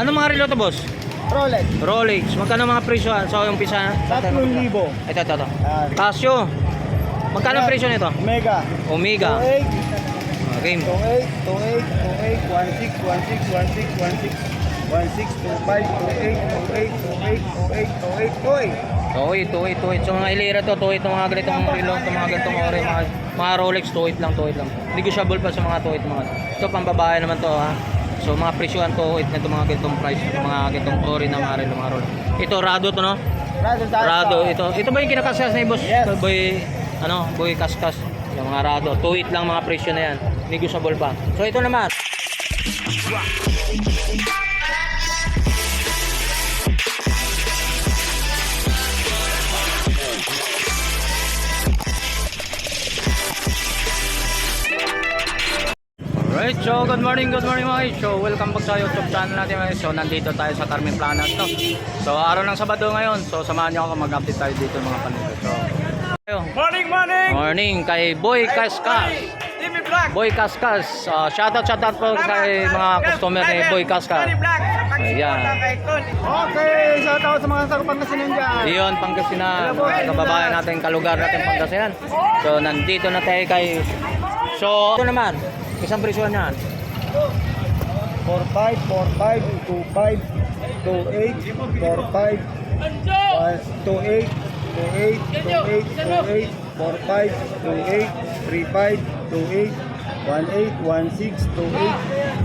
Ano mga relo to, boss? Rolex. Rolex. Magkano mga presyo? So, yung pisa? 3,000. Ito, ito, ito. Ah, Casio. Magkano ang presyo nito? Mega. Omega. 28, Okay. 28, 28, 28, 16, 16, 16, 16, 16, 25, 28, 28, 28, 28, 28, 28. Tuwit, tuwit, tuwit. So mga ilira to, tuwit ng mga ganitong relo, itong mga ganitong ore, mga, mga Rolex, tuwit lang, tuwit lang. Negotiable pa sa mga tuwit mga. Ito pang babae naman to ha. So mga presyohan tuwit na itong mga ganitong price, itong mga ganitong ore na mga relo, mga Rolex. Ito Rado to no? Rado sa Rado ito. Ito ba yung kinakaskas ni boss? Yes. Boy ano, boy kaskas. Yung mga Rado, tuwit lang mga presyo na yan. Negotiable pa. So ito naman. Alright, so good morning, good morning mga guys. So welcome back sa YouTube channel natin mga guys. So nandito tayo sa Carmen Planas no. So araw ng Sabado ngayon. So samahan niyo ako mag-update tayo dito mga panito. So. Morning, morning! Morning kay Boy Kaskas. Boy Kaskas. Uh, shoutout shoutout po kay mga customer ni Boy Kaskas. Ayan. Okay, shout out sa mga sakupan na sinandya. Iyon, Pangasinan. Mga kababayan natin, kalugar natin Pangasinan. So nandito na tayo kay So ito naman, isang presyo niyan. 45, 45, 25, 28, 45, 28, 28, 28, 28, 45, 28, 35, 28, 18, 16, 28,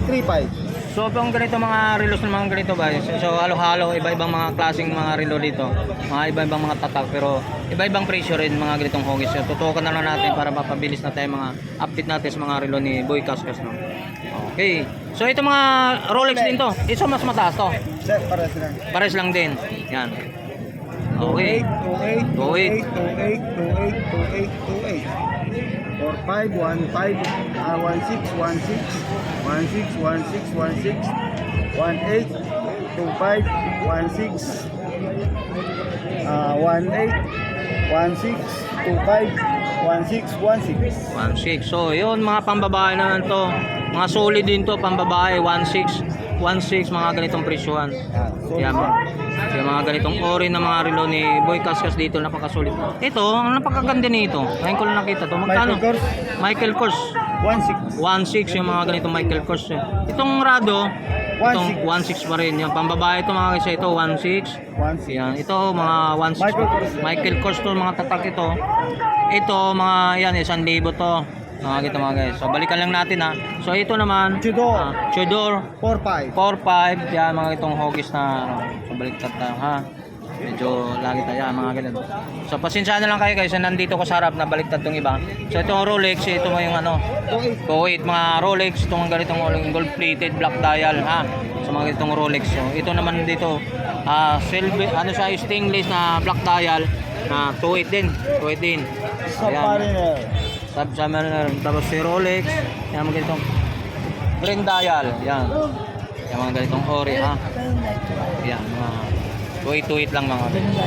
35. So itong ganito mga relos ng mga ganito guys. So halo-halo, iba-ibang mga klaseng mga relo dito. Mga iba-ibang mga tatak pero iba-ibang presyo rin mga ganitong hogis. So tutukan na lang natin para mapabilis na tayo mga update natin sa mga relo ni Boy Kaskas no. Okay. So ito mga Rolex din to. Ito mas mataas to. Sir, para sila. Pares lang din. Yan. Okay. 28, 28, 28, 28, 28, 45, 15, ah, 16, 16, 16, 16, 16, 18, 25, 16, ah, 18, 16, 25, 16, 16. 1.6. So, yun mga pambabae naman to. Mga solid din to, pambabae 1.6. 1.6 mga ganitong presyohan. So, Yan yung mga ganitong ori ng mga relo ni Boy Kaskas dito napakasulit. Ito, ang napakaganda nito. Ngayon ko lang nakita to. Magkano? Michael Kors, Michael Kors. 16. 1.6 yung mga ganitong Michael Kors. eh. Itong Rado, itong 1.6 pa rin. Yung pambabae ito mga kasi ito 1.6. 16. Yan, ito mga 1.6 Michael Kors. Michael Kors to mga tatak ito. Ito mga yan 1,000 to. Mga kita mga guys. So balikan lang natin ha. So ito naman Tudor. ah, Tudor 45. 4-5 yan mga itong hogis na ano. So baliktad tayo ha. Medyo lagi tayo mga ganun. So pasensya na lang kayo guys. na Nandito ko sa harap na baliktad tong iba. So itong Rolex, ito mo yung ano. 28. Kuwait mga Rolex, itong ganitong gold plated black dial ha. So mga ganitong Rolex. So ito naman dito ah silver ano siya stainless na black dial na 28 din. 28 din. Submariner. Submariner. Tapos si Rolex, yan mga ganitong green dial. Yan. Yan mga ganitong ori ha. Yan mga tuwit-tuwit lang mga ganito.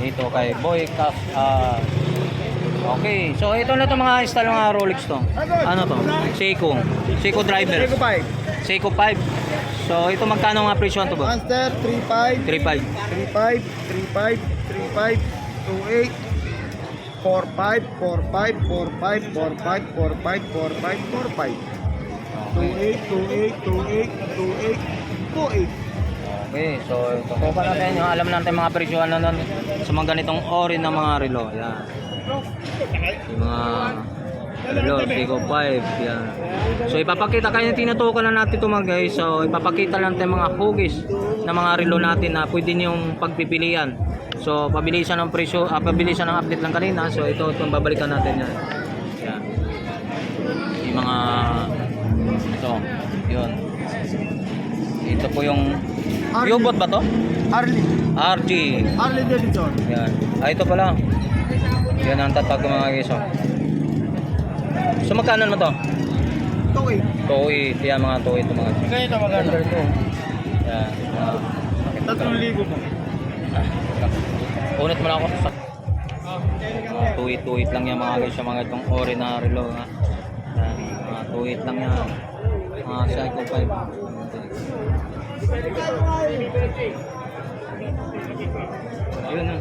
Ito kay Boy Cap. ah, okay, so ito na to mga style mga Rolex to. Ano to? Seiko. Seiko driver. Seiko 5. Seiko 5. So ito magkano nga presyo to ba? Monster 35. 35. 35, 35, 35, 28, 45, 45, 45, 45, 45, 45, 45. 28, 28, 28, 28, 28. Okay, so tutukan natin yung alam natin mga presyo ano nun sa mga ganitong ori ng mga relo. Yan. Yung mga relo, Seiko 5. Yan. So ipapakita kayo tinutukan na natin ito mga guys. So ipapakita lang natin mga hugis na mga relo natin na pwede niyong pagpipilian. So pabilisan ng presyo, ah, pabilisan ng update lang kanina. So ito itong babalikan natin yan. Yan. Yung mga ito, yun. Ito po yung U-boat ba to? Harley. RG. Harley Davidson. Yan. Ah, ito pala. Yan ang tatag ko mga guys. oh. So magkano naman to? 28. Tuwit. Yan mga tuwit ito mga guys. Ganito maganda. Yan. Mga, 3,000 po. ah, unit mo lang ako sa mga tuwit-tuwit lang yan mga guys. Yung mga itong ori na relo. Ha? Yan. Mga tuwit lang yan. Mga Psycho 5. Na.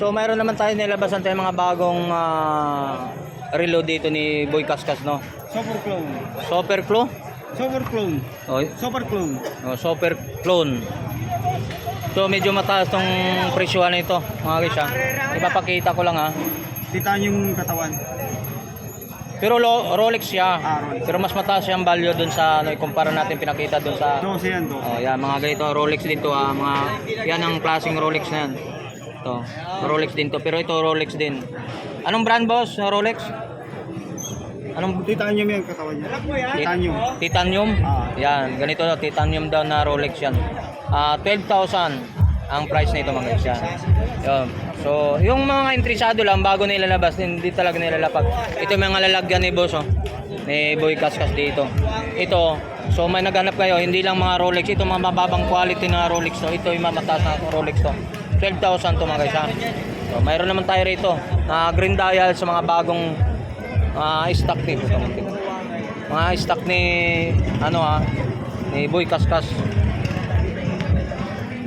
So mayroon naman tayo nilabasan tayo mga bagong ah, reload dito ni Boy Kaskas no. Super clone. Super Clone. Super clone. Oh, Super clone. oh, Super Clone. So medyo mataas tong presyohan nito mga guys ha. Ipapakita ko lang ha. Titanium katawan. Pero lo, Rolex siya. Ah, Rolex. Pero mas mataas yung value dun sa ano, ikumpara natin pinakita dun sa 12 yan, 12. Oh, yan mga ganito Rolex din to ah, mga yan ang klaseng Rolex na yan. To, Rolex din to, pero ito Rolex din. Anong brand boss? Rolex? Anong Titanium yan katawan niya. Titanium. Titanium? Ah. Yan, ganito titanium daw na Rolex yan. Ah, 12,000 ang price nito mga guys yan. Yun. So, yung mga interesado lang bago na ilalabas, hindi talaga nilalapag. Ito yung mga lalagyan ni boss oh. Ni Boy Kaskas dito. Ito, so may naghanap kayo, hindi lang mga Rolex, ito mga mababang quality na Rolex to. Ito yung mamataas na Rolex to. 12,000 to mga guys ha. So, mayroon naman tayo rito na green dial sa mga bagong ah, stock nito. Mga stock ni ano ha, ni Boy Kaskas.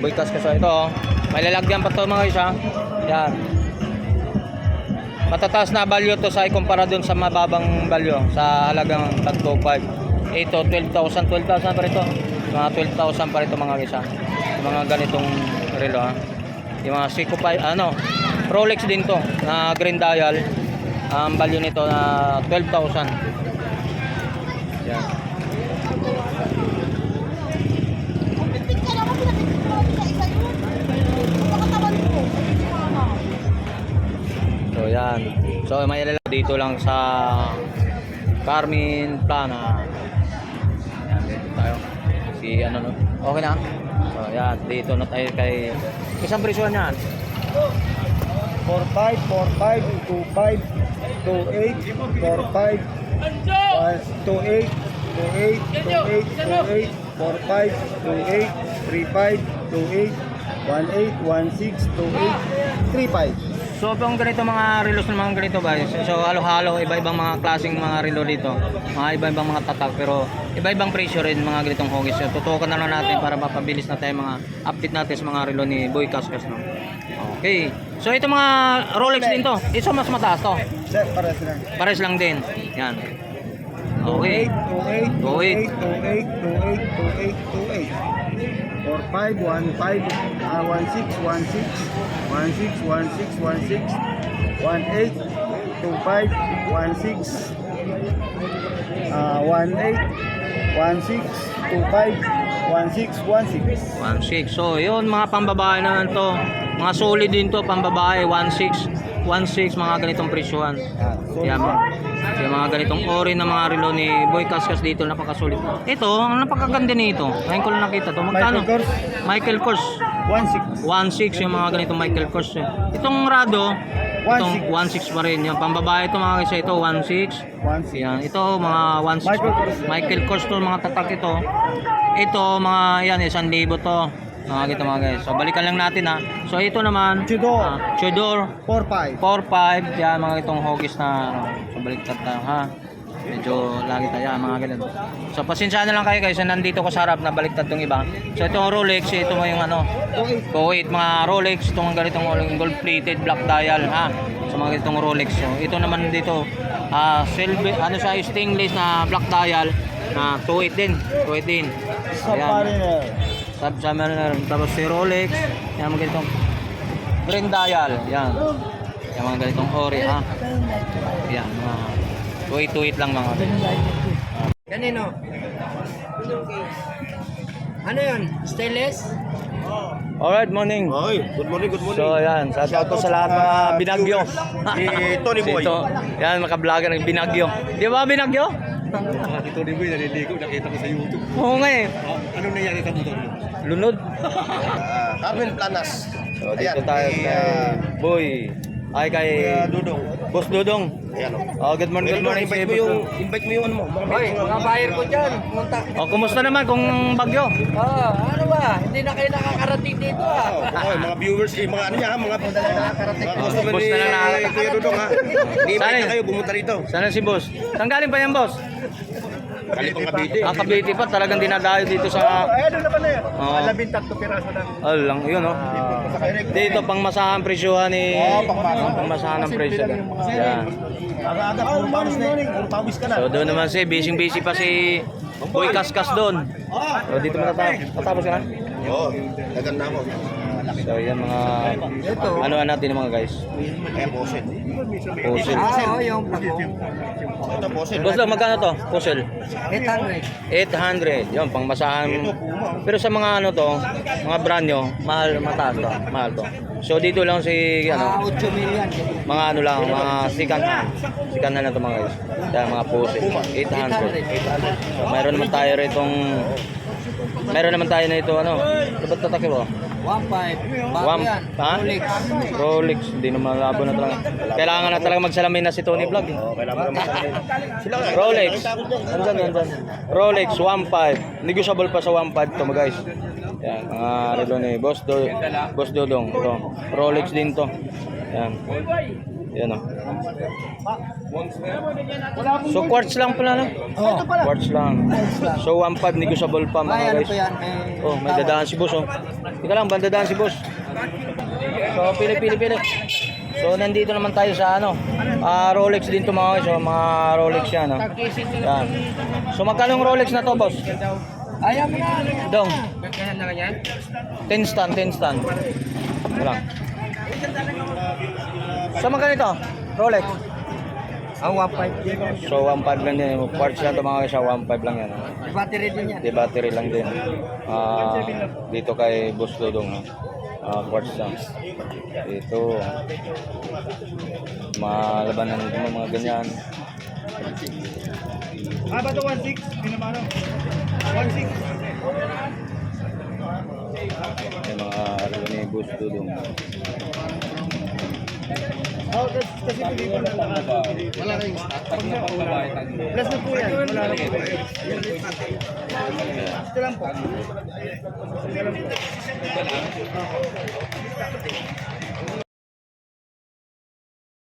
Boy Kaskas oh. ito oh. May lalagyan pa to mga guys ha. Yan. Matataas na value to sa ikumpara dun sa mababang value sa halagang 3.5. Ito 12,000, 12,000 pa rito. Mga 12,000 pa rito mga. Yung mga ganitong relo ha. Yung mga Seiko 5, ano, Rolex din to na green dial. Ang value nito na 12,000. So yan. So may lalaki dito lang sa Carmen Plana. Yan dito tayo. Si ano no. Okay na. So yan dito na tayo kay isang presyo niyan. 45, 45, 25, 28, 45, 28, 28, 28, 28, 45, 28, 35, 28, 18, 16, 28, 35. So pang ganito mga relos ng mga ganito guys. So halo-halo iba-ibang mga klaseng mga relo dito. Mga iba-ibang mga tatak pero iba-ibang presyo rin mga ganitong hogis. So tutukan na lang natin para mapabilis na tayo mga update natin sa mga relo ni Boy Kaskas no. Okay. So ito mga Rolex din to. Ito mas mataas to. Sir, para sila. Pares lang din. Yan. Okay. 28, 28, 28, 28, 28, 45, 15, ah, 16, 16, 16, 16, 16, 18, 25, 16, ah, 18, 16, 25, 16, 16. 1.6. So, yun mga pambabae naman to. Mga solid din to, pambabae. 1.6. 1.6 mga ganitong presyohan. Ah, so, Yan. Yung mga ganitong ori na mga relo ni Boy Kaskas dito, napakasulit. Ito, ang napakaganda nito. Ngayon ko lang nakita to. Magkano? Michael Kors, Michael Kors. 16. 1.6 yung mga ganitong Michael Kors. eh. Itong Rado, itong 1.6 pa rin. Yung pambabae ito mga kasi ito, 1.6. 16. Yan, ito mga 1.6. Michael Kors. Michael Kors to mga tatak ito. Ito mga yan, isang libo to. Mga gito mga guys. So balikan lang natin ha. So ito naman, Tudor. ah, Tudor 45. 4-5, yan mga itong hogis na ano, so baliktad tayo ha. Medyo lagi tayo, yan, mga ganun. So pasensya na lang kayo guys, nandito ko sa harap na baliktad tong iba. So itong Rolex, ito mo yung ano, 28. Kuwait, mga Rolex, itong ganitong gold plated black dial ha. So mga ganitong Rolex. So ito naman dito, ah silver, ano siya, stainless na black dial na 28 din, 28 din. Submariner. Submariner, tapos si Rolex, yan mga ganitong green dial, yan. Yan mga ganitong ori ha. Yan, mga tuwit-tuwit lang mga Kanino? Ano yun? Stainless? Alright, morning. Oy, good morning, good morning. So yan, shout out to sa lahat ng mga binagyo. Ni Tony Boy. Ito, yan, maka-vlogger ng binagyo. Di ba binagyo? Si Tony Boy, naliligo, nakita ko sa YouTube. Oo nga eh. Oh, ano nangyari sa motor mo? Lunod. Ah, Carmen Planas. So dito Ayan, tayo eh, kay ah, Boy Ay, kay Kaya Dudong. Boss Dudong. Ayan o. Oh, good morning, good morning. Invite mo Boss yung, invite mo yung ano mo. Mga Hoy, mga buyer ko dyan. Pumunta. Oh, kumusta naman kung bagyo? Ah, ano ba? Hindi na kayo nakakarating dito ah. Okay, mga viewers, eh, mga ano niya, ha, mga mga customer Boss ni na lang nakakarating. Kuya Dudong ha. Ni-invite Saan na kayo, bumunta rito. Sana si boss. Saan galing pa yan, boss? Kalipang Cavite. Ah, Cavite pa. Talagang dinadayo dito sa... Ay, ano naman na yan? Oo. Labing tatlo piraso lang. Oh, lang, yun, oh. Dito, pang masahan presyohan ni... pang masahan ng presyo. Yan. Aga-aga, puro pawis na yun. Puro pawis ka na. So, doon naman si, busy-busy pa si Boy Kaskas doon. So, dito matatapos. Matapos ka na? Oo, naganda mo. So, yan mga... Ano natin yung mga guys? Kaya poset. Puzzle. Ah, oo, yung pako. Ito poset. Boss, Lo, magkano to? Puzzle? 800. 800. Yun, pang masahan. Pero sa mga ano to, mga brand nyo, mahal, mataas to. Mahal to. So, dito lang si, Ah, ano, 8 million. mga ano lang, mga hand. Second hand na to mga guys. Kaya mga puzzle. 800. So, mayroon naman tayo rito Meron naman tayo na ito, ano, ano ba tatakil mo? 1.5. Bago yan. ha? Rolex. Rolex, hindi naman labo na talaga. Kailangan na talaga magsalamin na si Tony Vlog. eh. Oo, kailangan mo naman. Sila. Rolex. Nandyan, nandyan. Rolex 1.5. Negotiable pa sa 1.5 to mga guys. Yan, mga relo ni Boss Do, Boss Dodong. Ito. Rolex din to. Yan. Yan oh. So quartz lang pala no? Oh. Quartz lang. So 1.5 negotiable pa mga ano guys. yan? Oh, may dadaan si boss oh. Ika lang, bandadaan si boss. So, pili, pili, pili. So, nandito naman tayo sa ano, ah Rolex din to mga guys. So, mga Rolex yan, no? Yan. So, magkano yung Rolex na to, boss? Ayaw mo na. Dong, Ganyan na ganyan? 10 stand, 10 stand. Wala. So, magkano ito? Rolex? Ah, 1.5. So, 1.5 lang din. Quartz lang to mga guys. 1.5 lang yan. no? Battery din yan. Di battery lang din. Ah, dito kay Boss Dodong. no? Ah, quartz lang. Dito. Mga labanan ng mga, mga ganyan. Ah, ba ito 1.6? Pinamano? 1.6. Yung mga ano ni Boss Dodong. Oh, kasi kasi na. Wala na yung stock. Plus na po yan. Wala na po. Ito lang po. Ito lang po.